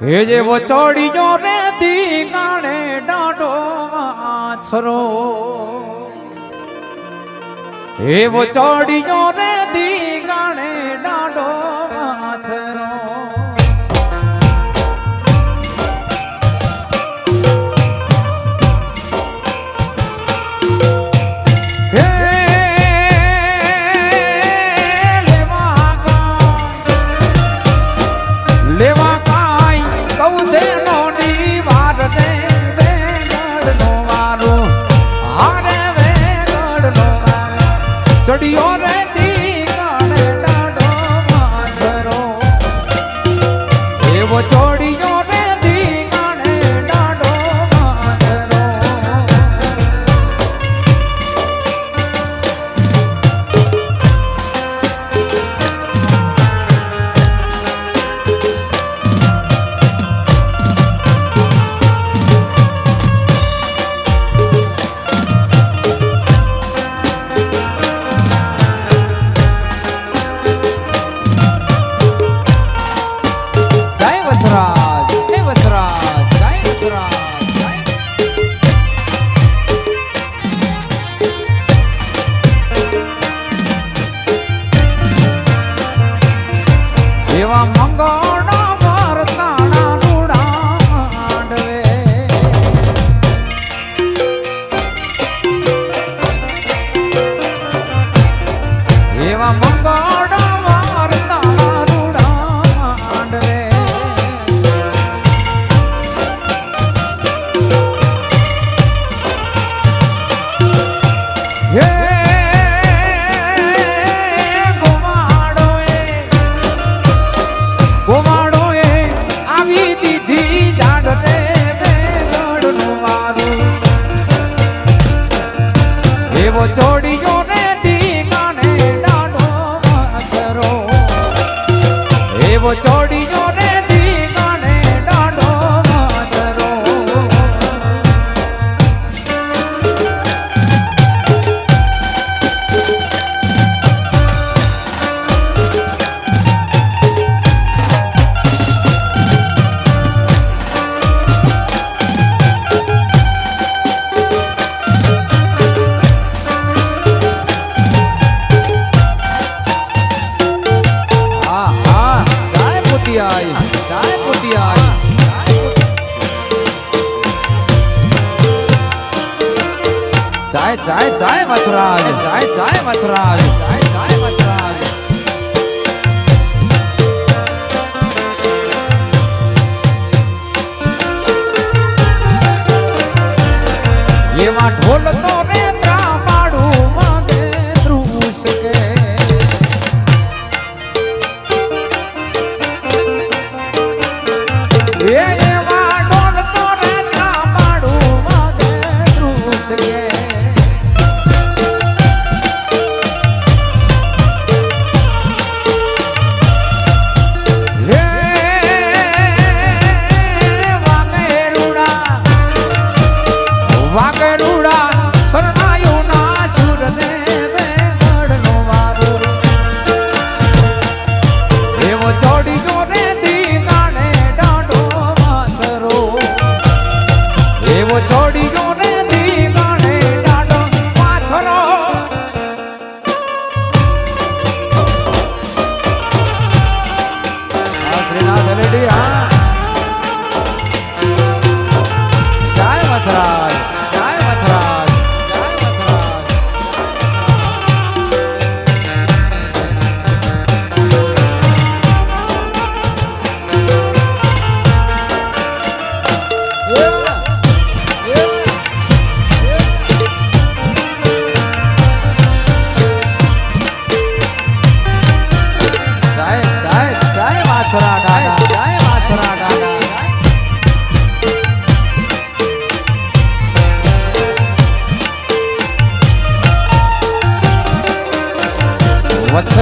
હે જેવો ચોડીયો રે દી કાણે ડાડો વાછરો. એવો ચોડીયો રે દી કાણે ડાડો એવો ચડિયો એવા મંગળા વારું એવો ચોડીયો ને દીગાને ડાડો વાછરો એવો ચોડીયો જાય જાય જાય મચરાજ જાય જાય મચરાજ જાય જાય મચરાજ એમાં ઢોલ તો રે ત્રામાડું વાગે ધ્રુસ કે એ એવો જોડિયો ને દીવાણે ડાડો પાછરો શ્રીનાથ રેડી હા.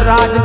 राज